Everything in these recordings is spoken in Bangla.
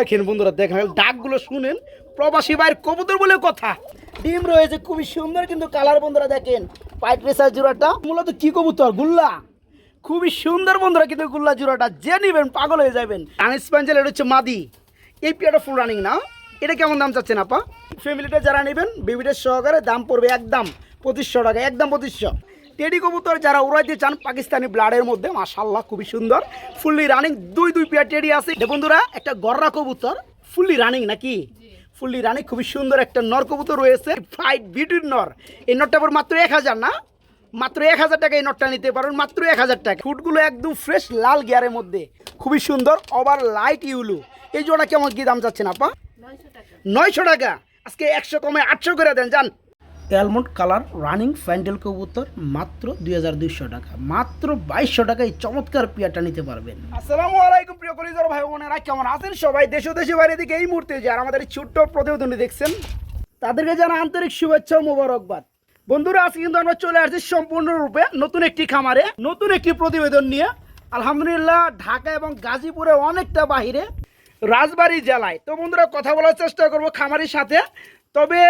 দেখেন বন্ধুরা, দেখেন ডাকগুলো শুনেন। প্রবাসী ভাইয়ের কবুতর বলে কথা। ডিম রয়েছে, খুবই সুন্দর কিন্তু কালার বন্ধুরা দেখেন। পাইট রেসার জোড়াটা। মূলত কি কবুতর? গুল্লা। খুবই সুন্দর বন্ধুরা কিন্তু গুল্লা জোড়াটা। যে নিবেন, পাগল হয়ে যাবেন। আনিস প্যাঞ্জেল এটা হচ্ছে মাদি। এই পিয়াটা ফুল রানিং না? এটা কেমন দাম চাচ্ছেন আপা? ফ্যামিলিটা যারা নেবেন বেবিটার সহকারে দাম পড়বে একদম পঁচিশশো টাকা, একদম পঁচিশশো। টেডি কবুতর যারা উড়াইতে চান পাকিস্তানি ব্লাডের মধ্যে মাশাল্লাহ খুবই সুন্দর। ফুললি রানিং দুই দুই পেয়ার টেডি আছে। বন্ধুরা একটা গররা কবুতর ফুললি রানিং নাকি? ফুললি রানিং খুবই সুন্দর একটা নর কবুতর রয়েছে ফাইট বিউটির নর। এই নরটা পর মাত্র এক হাজার না? মাত্র এক হাজার টাকা এই নটটা নিতে পারেন মাত্র এক হাজার টাকা। ফুটগুলো একদম ফ্রেশ লাল গিয়ারের মধ্যে খুবই সুন্দর ওভার লাইট ইউলু এই জোড়া কেমন কি দাম যাচ্ছেন আপা? নয়শো টাকা। আজকে একশো কমে আটশো করে দেন যান। অ্যালমন্ড কালার রানিং ফ্যান্ডেল কবুতর মাত্র দুই হাজার দুইশো টাকা। মাত্র বাইশশো টাকায় চমৎকার পিয়াটা নিতে পারবেন। আসসালামু আলাইকুম প্রিয় কলিজার ভাই বোনেরা, কেমন আছেন সবাই? দেশ দেশে বাইরে দিকে এই মুহূর্তে যারা আমাদের এই ছোট্ট প্রতিবেদনটি দেখছেন, তাদেরকে জানা আন্তরিক শুভেচ্ছা ও মোবারকবাদ। বন্ধুরা, আজকে কিন্তু আমরা চলে আসছি সম্পূর্ণরূপে নতুন একটি খামারে, নতুন একটি প্রতিবেদন নিয়ে। আলহামদুলিল্লাহ, ঢাকা এবং গাজীপুরে অনেকটা বাহিরে, রাজবাড়ী জেলায়। তো বন্ধুরা, কথা বলার চেষ্টা করব খামারির সাথে। তবে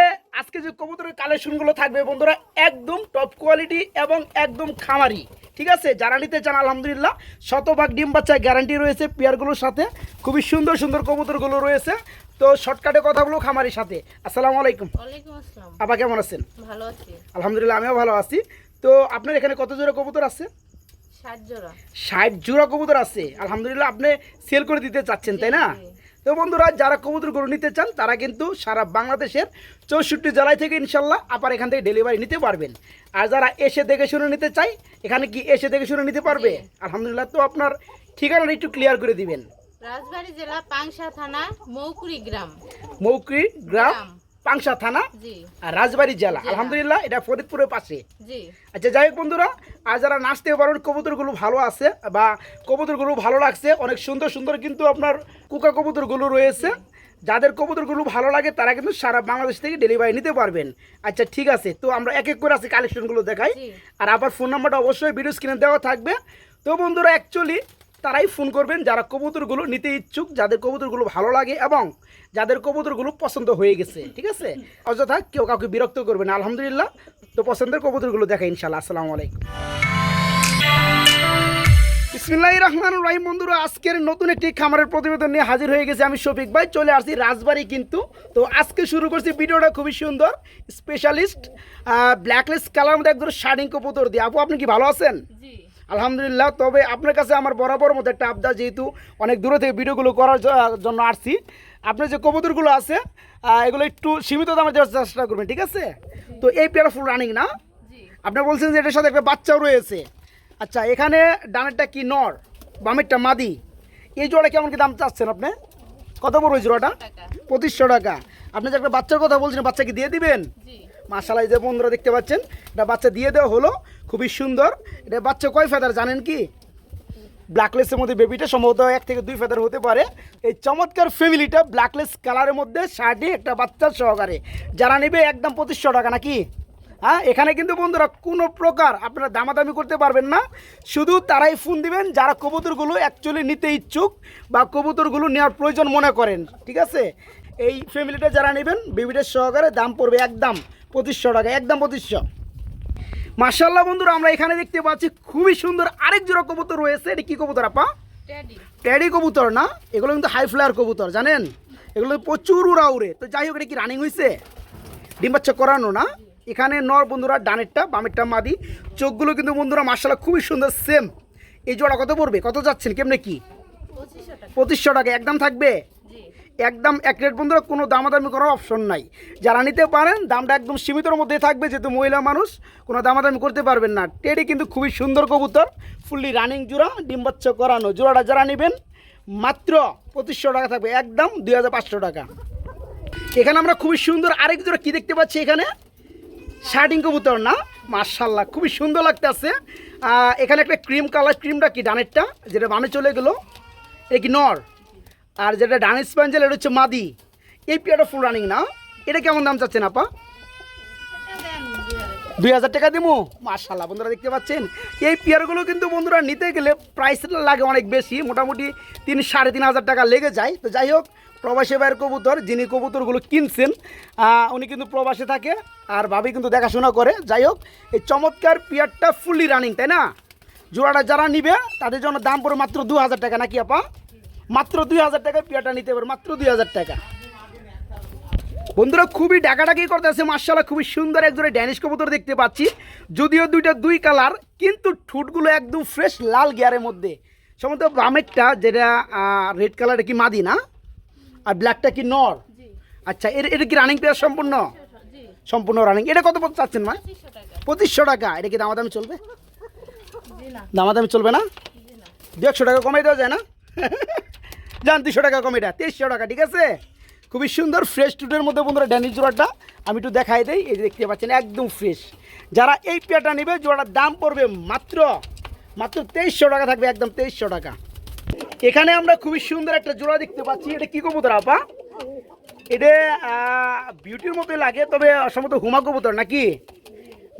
আজকে যে কবুতরের কালেকশনগুলো থাকবে বন্ধুরা একদম টপ কোয়ালিটি এবং একদম খামারি ঠিক আছে? যারা নিতে চান আলহামদুলিল্লাহ শতভাগ ডিম বাচ্চা গ্যারান্টি রয়েছে পেয়ারগুলোর সাথে। খুবই সুন্দর সুন্দর কবুতরগুলো রয়েছে। তো শর্টকাটে কথা বলব খামারির সাথে। আসসালামু আলাইকুম। আপা কেমন আছেন? ভালো আছি। আলহামদুলিল্লাহ আমিও ভালো আছি। তো আপনার এখানে কত জোড়া কবুতর আছে? ষাট জোড়া। ষাট জোড়া কবুতর আছে। আলহামদুলিল্লাহ আপনি সেল করে দিতে চাচ্ছেন তাই না। তো বন্ধুরা যারা কবুতর গরু নিতে চান তারা কিন্তু সারা বাংলাদেশের চৌষট্টি জেলায় থেকে ইনশাল্লাহ আবার এখান থেকে ডেলিভারি নিতে পারবেন। আর যারা এসে দেখে শুনে নিতে চাই এখানে কি এসে দেখে শুনে নিতে পারবে? আলহামদুলিল্লাহ তো আপনার ঠিকানাটা একটু ক্লিয়ার করে দিবেন। রাজবাড়ি জেলা পাংশা থানা মৌকুড়ি গ্রাম। গ্রাম। গ্রাম। পাংশা থানা আর রাজবাড়ী জেলা। আলহামদুলিল্লাহ এটা ফরিদপুরের পাশে। আচ্ছা যাই হোক বন্ধুরা আর যারা নাচতে পারেন কবুতরগুলো ভালো আছে বা কবুতরগুলো ভালো লাগছে অনেক সুন্দর সুন্দর কিন্তু আপনার কুকা কবুতরগুলো রয়েছে। যাদের কবুতরগুলো ভালো লাগে তারা কিন্তু সারা বাংলাদেশ থেকে ডেলিভারি নিতে পারবেন। আচ্ছা ঠিক আছে তো আমরা এক এক করে আছে কালেকশনগুলো দেখাই। আর আবার ফোন নাম্বারটা অবশ্যই ভিডিও স্ক্রিনে দেওয়া থাকবে। তো বন্ধুরা অ্যাকচুয়ালি তারাই ফোন করবেন যারা কবুতরগুলো নিতে ইচ্ছুক, যাদের কবুতরগুলো ভালো লাগে এবং যাদের কবুতরগুলো পছন্দ হয়ে গেছে, ঠিক আছে? অযথা কেউ কাউকে বিরক্ত করবেন আলহামদুলিল্লাহ, তো পছন্দের কবুতরগুলো দেখা ইনশাল্লাহ আসসালামু আলাইকুম। বিসমিল্লাহ রহমান রাহিম। বন্ধুরা, আজকের নতুন একটি খামারের প্রতিবেদন নিয়ে হাজির হয়ে গেছে আমি শফিক ভাই। চলে আসছি রাজবাড়ি কিন্তু। তো আজকে শুরু করছি ভিডিওটা খুবই সুন্দর স্পেশালিস্ট ব্ল্যাকলেস কালার মধ্যে একদম শার্টিং কবুতর দিয়ে। আপু, আপনি কি ভালো আছেন? জি। আলহামদুলিল্লাহ তবে আপনার কাছে আমার বরাবর মতো একটা আবদা যেহেতু অনেক দূরে থেকে ভিডিওগুলো করার জন্য আসছি। আপনার যে কবুতরগুলো আছে এগুলো একটু সীমিত দামে দেওয়ার চেষ্টা করবেন ঠিক আছে? তো এই পেয়ারা ফুল রানিং না? আপনি বলছেন যে এটার সাথে একটা বাচ্চাও রয়েছে। আচ্ছা এখানে ডানেরটা কি নর বামেরটা মাদি? এই জোড়া কেমন কি দাম চাচ্ছেন আপনি? কত বড় ওই জোড়াটা? পঁচিশশো টাকা। আপনি যে একটা বাচ্চার কথা বলছেন বাচ্চাকে দিয়ে দিবেন? মাসালাই যে বন্ধুরা দেখতে পাচ্ছেন এটা বাচ্চা দিয়ে দেওয়া হলো। খুবই সুন্দর। এটা বাচ্চা কয় ফেদার জানেন কি? ব্ল্যাকলেসের মধ্যে বেবিটা সম্ভবত এক থেকে দুই ফেদার হতে পারে। এই চমৎকার ফ্যামিলিটা ব্ল্যাকলেস কালারের মধ্যে শার্টে একটা বাচ্চার সহকারে। যারা নেবে একদম পঁচিশশো টাকা নাকি? হ্যাঁ এখানে কিন্তু বন্ধুরা কোনো প্রকার আপনারা দামাদামি করতে পারবেন না। শুধু তারাই ফোন দিবেন, যারা কবুতরগুলো অ্যাকচুয়ালি নিতে ইচ্ছুক বা কবুতরগুলো নেওয়ার প্রয়োজন মনে করেন, ঠিক আছে? এই ফ্যামিলিটা যারা নেবেন বেবিটার সহকারে দাম পড়বে একদম পঁচিশশো টাকা, একদম পঁচিশশো। মার্শাল্লাহ বন্ধুরা আমরা এখানে দেখতে পাচ্ছি খুবই সুন্দর আরেক জোড়া কবুতর রয়েছে। এটা কি কবুতর আপা? ট্যাডি কবুতর না? এগুলো কিন্তু হাই ফ্লায়ার কবুতর জানেন? এগুলো প্রচুর উড়া উড়ে। তো যাই হোক এটা কি রানিং হয়েছে ডিম বাচ্চা করানো না? এখানে নর বন্ধুরা ডানেরটা বামেরটা মাদি। চোখগুলো কিন্তু বন্ধুরা মার্শাল্লাহ খুবই সুন্দর সেম এই জোড়া কত পড়বে? কত যাচ্ছেন? কেমনে কি? পঁচিশশো টাকা একদম থাকবে? একদম এক রেট বন্ধুরা, কোনো দামাদামি করার অপশন নাই। যারা নিতে পারেন, দামটা একদম সীমিতর মধ্যে থাকবে যেহেতু মহিলা মানুষ, কোনো দামাদামি করতে পারবেন না। টেডি কিন্তু খুবই সুন্দর কবুতর ফুললি রানিং জোড়া, ডিম বাচ্চা করানো। জোড়াটা যারা নেবেন, মাত্র পঁচিশশো টাকা থাকবে, একদম দুই হাজার পাঁচশো টাকা। এখানে আমরা খুবই সুন্দর আরেক জোড়া কী দেখতে পাচ্ছি এখানে? শার্টিং কবুতর না? মার্শাল্লাহ খুবই সুন্দর লাগতেছে। এখানে একটা ক্রিম কালার ক্রিমটা কি, ডানেরটা? যেটা বামে চলে গেলো। এটা কি নর? আর যেটা ডান স্প্যাঞ্জেল এটা হচ্ছে মাদি। এই পেয়ারটা ফুল রানিং না? এটা কেমন দাম চাচ্ছেন আপা? দুই হাজার টাকা। দেবো মার্শাল্লাহ বন্ধুরা দেখতে পাচ্ছেন? এই পেয়ারগুলো কিন্তু বন্ধুরা নিতে গেলে প্রাইসটা লাগে অনেক বেশি, মোটামুটি তিন, সাড়ে তিন হাজার টাকা লেগে যায়। তো যাই হোক, প্রবাসী ভাইয়ের কবুতর, যিনি কবুতরগুলো কিনছেন উনি কিন্তু প্রবাসে থাকে আর ভাবি কিন্তু দেখাশোনা করে। যাই হোক, এই চমৎকার পিয়ারটা ফুললি রানিং তাই না? জোড়াটা যারা নিবে, তাদের জন্য দাম পড়ে মাত্র দু হাজার টাকা, নাকি আপা? মাত্র দুই হাজার টাকায় পিয়ারটা নিতে পারে মাত্র দুই হাজার টাকা। বন্ধুরা খুবই ডাকাডাকি করতেছে মার্শাল্লাহ খুবই সুন্দর একজোড়ে ড্যানিশ কবুতর দেখতে পাচ্ছি। যদিও দুইটা দুই কালার কিন্তু ঠুটগুলো একদম ফ্রেশ লাল গিয়ারের মধ্যে। সম্ভবত বামেরটা যেটা রেড কালারটা কি মাদি না? আর ব্ল্যাকটা কি নর? আচ্ছা এর এটা কি রানিং পেয়ার সম্পূর্ণ? সম্পূর্ণ রানিং এটা কত চাচ্ছেন মা পঁচিশশো টাকা। এটা কি দামাদামি চলবে? দামাদামি চলবে না? দু একশো টাকা কমাই দেওয়া যায় না? যান দুশো টাকা কমে এটা। তেইশশো টাকা, ঠিক আছে? খুবই সুন্দর ফ্রেশ টুটের মধ্যে বন্ধুরা ড্যানিশ জোড়াটা। আমি একটু দেখাই দিই, এই দেখতে পাচ্ছেন, একদম ফ্রেশ যারা এই পেয়াটা নেবে, জোড়াটার দাম পড়বে মাত্র মাত্র তেইশশো টাকা থাকবে, একদম তেইশশো টাকা। এখানে আমরা খুবই সুন্দর একটা জোড়া দেখতে পাচ্ছি। এটা কি কবুতর, আপা? এটা বিউটির মতোই লাগে, তবে সম্ভবত হুমা কবুতর নাকি?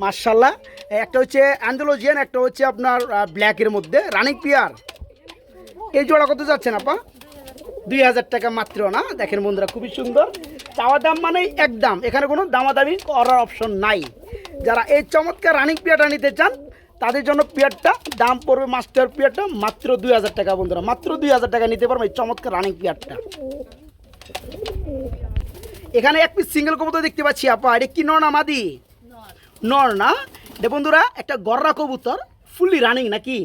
মার্শাল্লাহ একটা হচ্ছে অ্যান্ডোলজিয়ান একটা হচ্ছে আপনার ব্ল্যাকের মধ্যে রানিং পিয়ার এই জোড়া কত যাচ্ছেন, আপা? দুই হাজার টাকা মাত্র না? দেখেন বন্ধুরা খুবই সুন্দর। চাওয়া দাম মানেই এক দাম। এখানে কোনো দামাদামি করার অপশন নাই। যারা এই চমৎকার রানিং পিয়ারটা নিতে চান তাদের জন্য পিয়ারটা দাম পড়বে মাস্টার পিয়ারটা মাত্র দুই হাজার টাকা বন্ধুরা। মাত্র দুই হাজার টাকা নিতে পারবে এই চমৎকার রানিং পিয়ারটা এখানে এক পিস সিঙ্গেল কবুতর দেখতে পাচ্ছি আপা। এটা কি নর না মাদি? নর। না? এটা বন্ধুরা একটা গররা কবুতর ফুললি রানিং নাকি?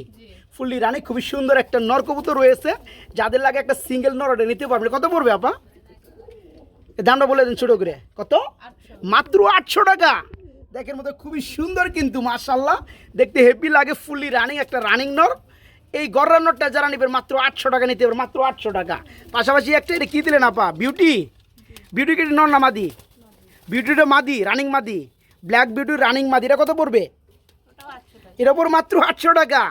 ফুললি রানিং খুবই সুন্দর একটা নর কবুতর রয়েছে। যাদের লাগে একটা সিঙ্গেল নর ওটা নিতে পারবেন। কত পড়বে আপা? দামটা বলে দিন ছোটো করে। কত? মাত্র আটশো টাকা। দেখের মধ্যে খুবই সুন্দর কিন্তু মার্শাল্লাহ দেখতে হেভি লাগে ফুললি রানিং, একটা রানিং নর। এই গররা নটটা যারা নেবেন, মাত্র আটশো টাকা নিতে পারবে মাত্র আটশো টাকা। পাশাপাশি একটা এটা কী দিলেন আপা? বিউটি বিউটি কি নর না মাদি? বিউটিটা মাদি রানিং মাদি। ব্ল্যাক বিউটি রানিং মাদি। এটা কত পড়বে? এর ওপর মাত্র আটশো টাকা।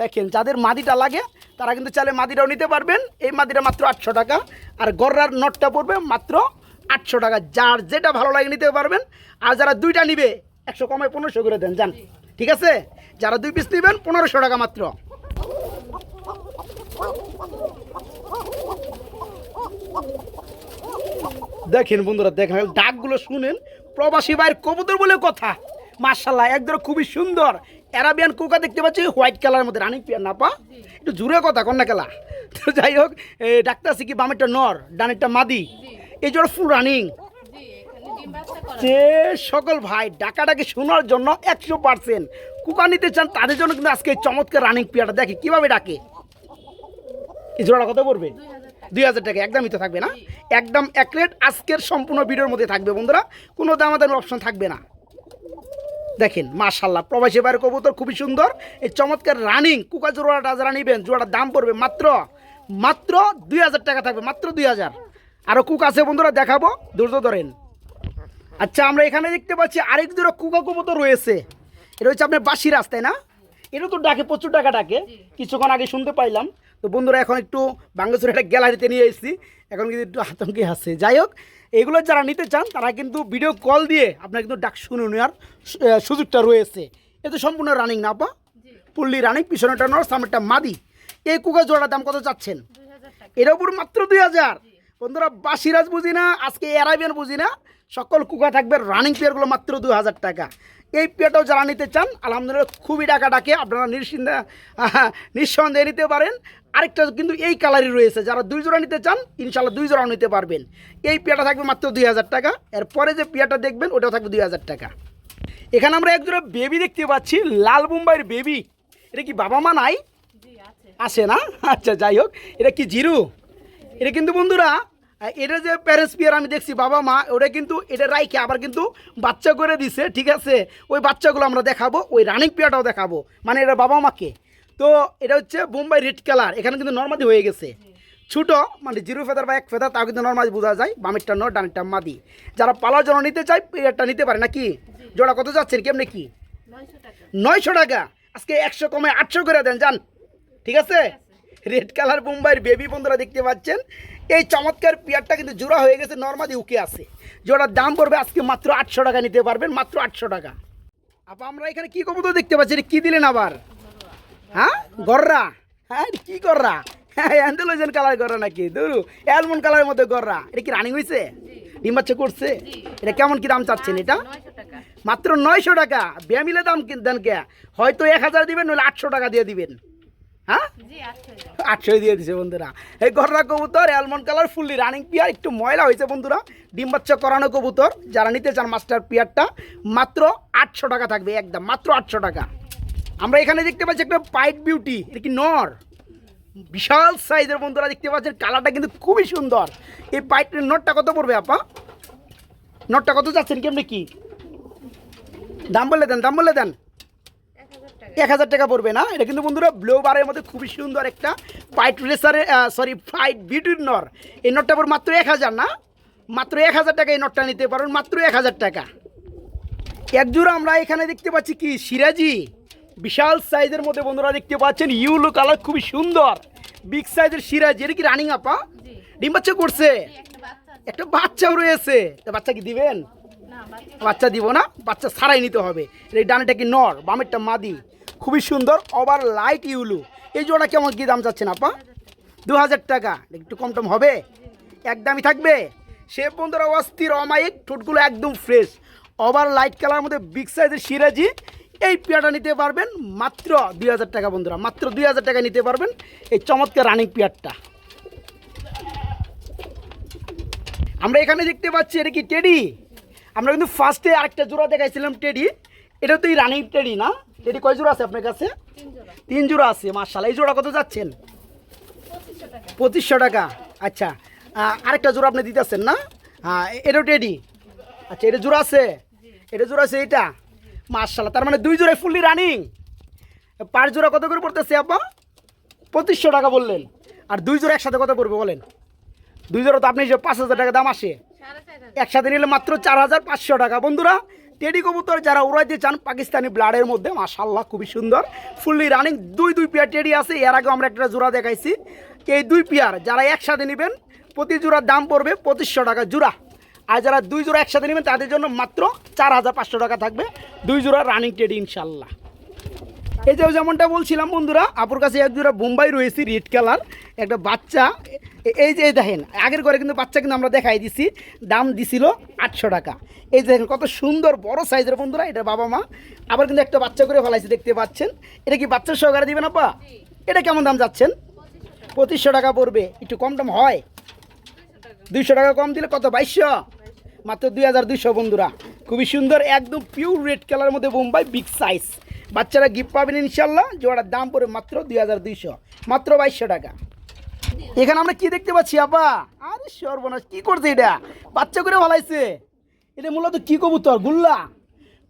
দেখেন, যাদের মাদিটা লাগে, তারা কিন্তু চাইলে মাদিটাও নিতে পারবেন। এই মাদিটা মাত্র আটশো টাকা, আর গররার নটটা পড়বে মাত্র আটশো টাকা। যার যেটা ভালো লাগে নিতে পারবেন, আর যারা দুইটা নিবে, একশো কমে পনেরোশো করে দেন, যান। ঠিক আছে? যারা দুই পিস নেবেন, পনেরোশো টাকা মাত্র। দেখেন বন্ধুরা, দেখেন ডাকগুলো শুনেন। প্রবাসী ভাইয়ের কবুতর বলে কথা। মার্শাল্লাহ একদম খুবই সুন্দর। অ্যারাবিয়ান কুকা দেখতে পাচ্ছি হোয়াইট কালারের মধ্যে রানিং পিয়ার না পা? একটু জুড়ে কথা কন্যা খেলা তো যাই হোক এই ডাক্তার কি বামেরটা নর ডানেরটা মাদি? এই জন্য ফুল রানিং যে সকল ভাই ডাকাটাকে শোনার জন্য একশো পার্সেন্ট কুকা নিতে চান তাদের জন্য কিন্তু আজকে এই চমৎকার রানিং পিয়ারটা। দেখে কীভাবে ডাকে? এই জোড়াটা কত পড়বে? দুই হাজার টাকা। একদমই তো থাকবে না? একদম এক রেট আজকের সম্পূর্ণ ভিডিওর মধ্যে থাকবে বন্ধুরা। কোনো দাম দামাদামি অপশন থাকবে না। দেখেন মাশাল্লাহ প্রবাসী বাইরের কবুতর খুবই সুন্দর। এই চমৎকার রানিং কুকা জোড়াটা যারা নেবেন জোড়াটার দাম পড়বে মাত্র মাত্র দুই হাজার টাকা থাকবে মাত্র দুই হাজার। আরও কুক আছে বন্ধুরা দেখাবো ধৈর্য ধরেন। আচ্ছা আমরা এখানে দেখতে পাচ্ছি আরেক জোড়া কুকা কবুতর রয়েছে। এটা হচ্ছে আপনার বাসি রাস্তায় না? এটা তো ডাকে প্রচুর টাকা ডাকে। কিছুক্ষণ আগে শুনতে পাইলাম। তো বন্ধুরা এখন একটু বাংলাদেশের একটা গ্যালারিতে নিয়ে এসেছি। এখন কিন্তু একটু আতঙ্কে আছে। যাই হোক এগুলো যারা নিতে চান তারা কিন্তু ভিডিও কল দিয়ে আপনার কিন্তু ডাক শুনে নেওয়ার সুযোগটা রয়েছে। এ তো সম্পূর্ণ রানিং না পা পুল্লি রানিং পিছনেটা নর সামনেটা মাদি। এই কুকা জোড়ার দাম কত চাচ্ছেন? এর উপর মাত্র দুই হাজার। বন্ধুরা বাসিরাজ বুঝি না আজকে এরাবিয়ান বুঝি না সকল কুকা থাকবে রানিং পেয়ারগুলো মাত্র দু হাজার টাকা। এই পেয়ারটাও যারা নিতে চান আলহামদুলিল্লাহ খুবই টাকা ডাকে আপনারা নিশ্চিন্তে আহা, নিঃসন্দেহে নিতে পারেন। আরেকটা কিন্তু এই কালারই রয়েছে যারা দুই জোড়া নিতে চান ইনশাল্লাহ দুই জোড়াও নিতে পারবেন। এই পেয়াটা থাকবে মাত্র দুই হাজার টাকা এরপরে যে পেয়াটা দেখবেন ওটাও থাকবে দুই হাজার টাকা। এখানে আমরা এক একজোড়া বেবি দেখতে পাচ্ছি লাল মুম্বাইয়ের বেবি এটা কি বাবা মা নাই? আছে। আসে না? আচ্ছা যাই হোক। এটা কি জিরু? এটা কিন্তু বন্ধুরা এটা যে প্যারেন্টস পিয়ার আমি দেখছি, বাবা মা ওটা কিন্তু এটা রাইখে, আবার কিন্তু বাচ্চা করে দিছে, ঠিক আছে? ওই বাচ্চাগুলো আমরা দেখাবো, ওই রানিং পিয়ারটাও দেখাবো। মানে এটা বাবা মাকে। তো এটা হচ্ছে বোম্বাই রেড কালার, এখানে কিন্তু নর্মাদি হয়ে গেছে। ছোটো মানে জিরো ফেদার বা এক ফেদার, তাও কিন্তু নর্মালি বোঝা যায়, বামেরটা নর ডানেরটা মাদি। যারা পালার জন্য নিতে চায় পিয়ারটা নিতে পারে, নাকি? জোড়া কত যাচ্ছেন কেমনি কি? নয়শো টাকা। আজকে একশো কমে আটশো করে দেন, যান। ঠিক আছে? রেড কালার মুম্বাইয়ের বেবি বন্ধুরা দেখতে পাচ্ছেন। এই চমৎকার পেয়ারটা কিন্তু জোড়া হয়ে গেছে নর্মালি উকে আছে। জোড়ার দাম পড়বে আজকে মাত্র আটশো টাকা নিতে পারবেন, মাত্র আটশো টাকা। আপা, আমরা এখানে কি কবুতর দেখতে পাচ্ছি কি দিলেন আবার? হ্যাঁ? গররা? হ্যাঁ কি গররা? হ্যাঁ কালার করা নাকি? ধরু অ্যালমন্ড কালারের মধ্যে গররা। এটা কি রানিং হয়েছে? ডিম করছে? এটা কেমন কি দাম চাচ্ছেন এটা? মাত্র নয়শো টাকা। ব্যামিলে দাম দেন কে? হয়তো এক হাজার দিবেন, নইলে আটশো টাকা দিয়ে দিবেন। হ্যাঁ? জি আটশো আটশো দিয়ে দিছে বন্ধুরা। এই গররা কবুতর almond colour fully running pair একটু ময়লা হয়েছে বন্ধুরা। ডিম বাচ্চা করানো কবুতর যারা নিতে চান মাস্টার পিয়ারটা মাত্র আটশো টাকা থাকবে একদম মাত্র আটশো টাকা। আমরা এখানে দেখতে পাচ্ছি একটা পাইট বিউটি এটা কি নর? বিশাল সাইজের বন্ধুরা দেখতে পাচ্ছেন কালারটা কিন্তু খুবই সুন্দর। এই পাইটের নটটা কত পড়বে আপা? নটটা কত যাচ্ছেন কেমনি কি? দাম বলে দেন দাম বলে দেন। এক হাজার টাকা পড়বে না। এটা কিন্তু বন্ধুরা ব্লু বারের মধ্যে খুবই সুন্দর একটা ফাইট রেসারের সরি ফাইট বিউটির নর এই নটটা পর মাত্র এক হাজার না? মাত্র এক হাজার টাকা এই নটটা নিতে পারেন মাত্র এক হাজার টাকা। এক জোড়া আমরা এখানে দেখতে পাচ্ছি কি? সিরাজি। বিশাল সাইজের মধ্যে বন্ধুরা দেখতে পাচ্ছেন ইউলো কালার খুবই সুন্দর। বিগ সাইজের সিরাজি। এটা কি রানিং আপা? ডিম বাচ্চা করছে? একটা বাচ্চাও রয়েছে। তা বাচ্চা কি দিবেন? বাচ্চা দিব না বাচ্চা ছাড়াই নিতে হবে। এই ডানেটা কি নর বামেরটা মাদি। খুবই সুন্দর ওভার লাইট ইউলু এই জোড়া কেমন, কি দাম চাচ্ছেন আপা? দু হাজার টাকা। একটু কম টম হবে? একদমই থাকবে? সে বন্ধুরা অস্থির, অমায়িক, ঠোঁটগুলো একদম ফ্রেশ ওভার লাইট কালার মধ্যে বিগ সাইজের সিরাজি। এই পেয়ারটা নিতে পারবেন মাত্র দুই হাজার টাকা বন্ধুরা, মাত্র দুই হাজার টাকা নিতে পারবেন এই চমৎকার রানিং পেয়ারটা। আমরা এখানে দেখতে পাচ্ছি, এটা কি টেডি আমরা কিন্তু ফার্স্টে আরেকটা জোড়া দেখাইছিলাম টেডি এটা তো এই রানিং টেডি না? টেডি কয় জোড়া আছে আপনার কাছে? তিন জোড়া। আছে মার্শাল এই জোড়া কত যাচ্ছেন? পঁচিশশো টাকা। আচ্ছা আরেকটা জোড়া আপনি দিতেছেন না? হ্যাঁ এটাও টেডি আচ্ছা এটা জোড়া আছে? এটা জোড়া আছে এটা? মার্শাল তার মানে দুই জোড়ায় ফুললি রানিং পাঁচ জোড়া কত করে পড়তেছে আপা? পঁচিশশো টাকা বললেন। আর দুই জোড়া একসাথে কত পড়বে বলেন? দুই জোড়া তো আপনি যে পাঁচ হাজার টাকা দাম আসে। একসাথে নিলে মাত্র চার হাজার পাঁচশো টাকা। বন্ধুরা টেডি কবুতর যারা উড়াইতে চান পাকিস্তানি ব্লাডের মধ্যে মাশাল্লাহ খুবই সুন্দর। ফুললি রানিং দুই দুই পেয়ার টেডি আছে। এর আগে আমরা একটা জোড়া দেখাইছি। এই দুই পেয়ার যারা একসাথে নেবেন, প্রতি জোড়ার দাম পড়বে পঁচিশশো টাকা জোড়া। আর যারা দুই জোড়া একসাথে নেবেন, তাদের জন্য মাত্র চার হাজার পাঁচশো টাকা থাকবে। দুই জোড়া রানিং টেডি ইনশাল্লাহ এই যে যেমনটা বলছিলাম বন্ধুরা, আপুর কাছে এক জোড়া বোম্বাই রয়েছে রেড কালার একটা বাচ্চা এই যে দেখেন, আগের ঘরে কিন্তু বাচ্চা কিন্তু আমরা দেখাই দিছি, দাম দিছিল আটশো টাকা। এই যে দেখেন কত সুন্দর বড় সাইজের বন্ধুরা, এটা বাবা মা। আবার কিন্তু একটা বাচ্চা করে ফেলাইছে, দেখতে পাচ্ছেন। এটা কি বাচ্চার সহকারে দিবেন আপা? এটা কেমন দাম যাচ্ছেন? পঁচিশশো টাকা পড়বে, একটু কম টম হয়। দুইশো টাকা কম দিলে কত, বাইশশো? মাত্র দুই হাজার দুইশো বন্ধুরা। খুবই সুন্দর, একদম পিওর রেড কালারের মধ্যে বোম্বাই বিগ সাইজ বাচ্চারা গিফট পাবেন ইনশাল্লাহ জোড়ার দাম পড়ে মাত্র দুই হাজার দুইশো। মাত্র বাইশশো টাকা। এখানে আমরা কি দেখতে পাচ্ছি আপা আরে সর্বনাশ, কি করছে এটা? বাচ্চা করে ভালাইছে এটা মূলত কি কবুতর? গুল্লা।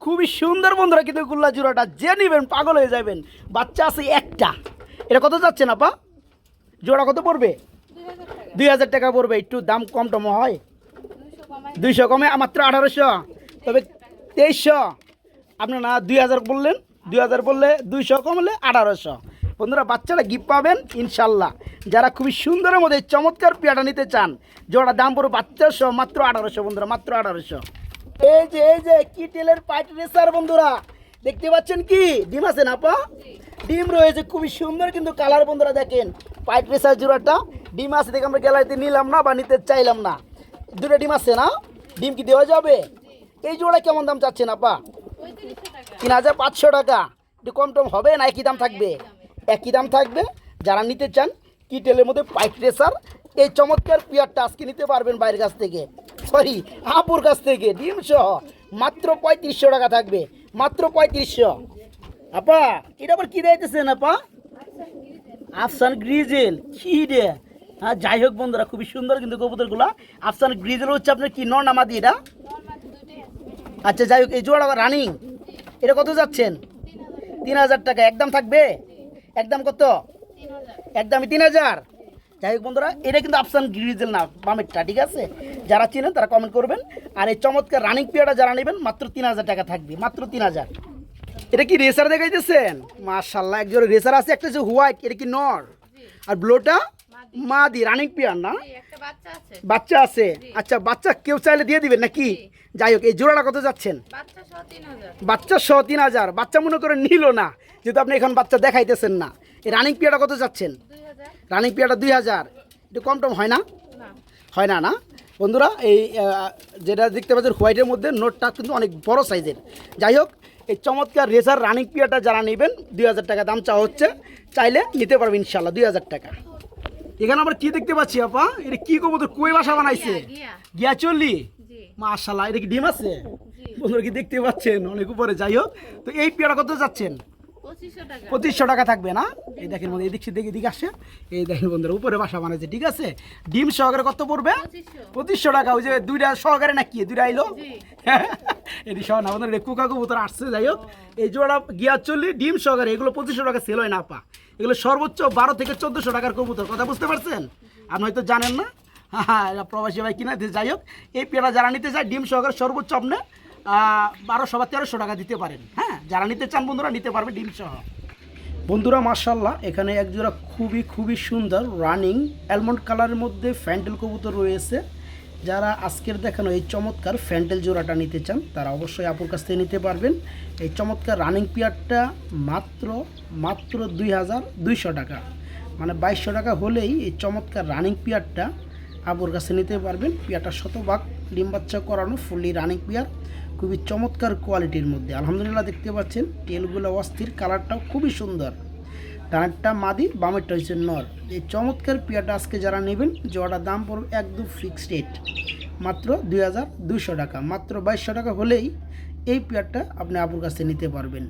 খুবই সুন্দর বন্ধুরা কিন্তু গুল্লা জোড়াটা। যে নেবেন, পাগল হয়ে যাবেন। বাচ্চা আছে একটা। এটা কত যাচ্ছে না আপা জোড়া কত পড়বে? দুই হাজার টাকা পড়বে। একটু দাম কম টম হয়। দুইশো কমে মাত্র আঠারোশো। তবে তেইশশো। আপনার না দুই হাজার বললেন। দুই হাজার বললে দুইশো কমলে আঠারোশো। বন্ধুরা, বাচ্চারা গিফট পাবেন, ইনশাল্লাহ। যারা খুবই সুন্দরের মধ্যে চমৎকার পেয়াটা নিতে চান, জোড়া দাম পড়ো বাচ্চাশো মাত্র আঠারোশো, বন্ধুরা, মাত্র আঠারোশো। এই যে এই যে, কি তেলের পাইট রেসার বন্ধুরা? দেখতে পাচ্ছেন কি? ডিম আছে না পা ডিম রয়েছে খুবই সুন্দর, কিন্তু কালার বন্ধুরা দেখেন। পাইট রেসার জোড়াটা। ডিম আছে দেখে আমরা গ্যালারিতে নিলাম না বা নিতে চাইলাম না। দুটো ডিম আছে না? ডিম কি দেওয়া যাবে? এই জোড়া কেমন দাম চাচ্ছেন, আপা? তিন হাজার পাঁচশো টাকা। একটু কম টম হবে না? একই দাম থাকবে? একই দাম থাকবে। যারা নিতে চান কি তেলের মধ্যে পাইট রেসার এই চমৎকার পিয়ারটা আজকে নিতে পারবেন বাইরের কাছ থেকে। সরি আপুর কাছ থেকে। ডিম সহ মাত্র পঁয়ত্রিশশো টাকা থাকবে। মাত্র পঁয়ত্রিশশো। আপা এটা আবার কী দিতেছেন আপা? আফসান গ্রিজেল। কি রে। হ্যাঁ যাই হোক বন্ধুরা খুবই সুন্দর কিন্তু কবুতরগুলো। আফসান গ্রিজেল হচ্ছে আপনার কি নর নামাদি এটা? আচ্ছা যাই হোক এই জোড়া রানিং এটা কত যাচ্ছেন? তিন হাজার টাকা। একদম থাকবে? একদম কত? একদমই তিন হাজার। যাই হোক বন্ধুরা, এটা কিন্তু আফসান গ্রিজেল না, বামেরটা, ঠিক আছে? যারা চিনেন তারা কমেন্ট করবেন। আর এই চমৎকার রানিং পেয়ারটা যারা নেবেন, মাত্র তিন হাজার টাকা থাকবে, মাত্র তিন হাজার। এটা কি রেসার দেখাইতেছেন? মাশাল্লাহ একজন রেসার আছে, একটা হচ্ছে হোয়াইট এটা কি নর? আর ব্লোটা মাদি রানিং পেয়ার না? বাচ্চা আছে। আচ্ছা বাচ্চা কেউ চাইলে দিয়ে দিবেন নাকি? যাই হোক এই জোড়াটা কত যাচ্ছেন? বাচ্চা সহ তিন হাজার। বাচ্চা মনে করে নিল না যেহেতু আপনি এখন বাচ্চা দেখাইতেছেন না। এই রানিং পিয়াটা কত যাচ্ছেন? রানিং পেয়ারটা দুই হাজার। একটু কম টম হয় না? হয় না না? বন্ধুরা এই যেটা দেখতে পাচ্ছেন হোয়াইটের মধ্যে নোটটা কিন্তু অনেক বড় সাইজের। যাই হোক এই চমৎকার রেসার রানিং পিয়াটা যারা নেবেন দুই হাজার টাকা দাম চাওয়া হচ্ছে চাইলে নিতে পারবেন ইনশাল্লাহ দুই হাজার টাকা। এখানে আমরা কি দেখতে পাচ্ছি আপা? এটা কি কবুতর? কই বাসা বানাইছে? গিয়া। চললি? মাশাল্লাহ এটা কি ডিম আছে? বন্ধুরা কি দেখতে পাচ্ছেন? অনেক উপরে যাই হোক। তো এই পেয়ারা কত যাচ্ছেন? পঁচিশশো টাকা। থাকবে না? এই দেখেন বন্ধু এদিক সেদিকে এদিকে আসে। এই দেখেন বন্ধুরা উপরে বাসা বানাইছে ঠিক আছে? ডিম সহকারে কত পড়বে? পঁচিশশো। টাকা ওই যে দুইটা সহকারে নাকি দুইটা আইলো? এটি সহ না আমাদের কুকা কবুতর আসছে যাই হোক। এই জোড়া গিয়া চল্লি ডিম সহকারে এগুলো পঁচিশশো টাকা সেল হয় না পা এগুলো সর্বোচ্চ বারো থেকে চোদ্দোশো টাকার কবুতর কথা বুঝতে পারছেন? আপনি হয়তো জানেন না। হ্যাঁ প্রবাসী ভাই কিনা যাই হোক। এই পেয়ারা যারা নিতে চায় ডিম সহকারে সর্বোচ্চ আপনি বারোশো বা তেরোশো টাকা দিতে পারেন। হ্যাঁ যারা নিতে চান বন্ধুরা, নিতে পারবে ডিম সহ। বন্ধুরা মার্শাল্লাহ এখানে এক জোড়া খুবই খুবই সুন্দর রানিং অ্যালমন্ড কালারের মধ্যে ফ্যান্টেল কবুতর রয়েছে। যারা আজকের দেখানো এই চমৎকার ফ্যান্টেল জোড়াটা নিতে চান, তারা অবশ্যই আপুর কাছ থেকে নিতে পারবেন। এই চমৎকার রানিং পিয়ারটা মাত্র মাত্র দুই হাজার দুইশো টাকা। মানে বাইশশো টাকা হলেই এই চমৎকার রানিং পিয়ারটা আপুর কাছে নিতে পারবেন। পিয়ারটা শতভাগ ডিম বাচ্চা করানো ফুললি রানিং পিয়ার খুবই চমৎকার কোয়ালিটির মধ্যে। আলহামদুলিল্লাহ দেখতে পাচ্ছেন টেলগুলো অস্থির, কালারটাও খুবই সুন্দর। ডানেরটা মাদি, বামেরটা হচ্ছে নর। এই চমৎকার পিয়াটা আজকে যারা নেবেন জোয়াটার দাম পড়বে একদম ফিক্সড রেট মাত্র দুই টাকা। মাত্র বাইশশো টাকা হলেই এই পেয়ারটা আপনি আপুর কাছে নিতে পারবেন।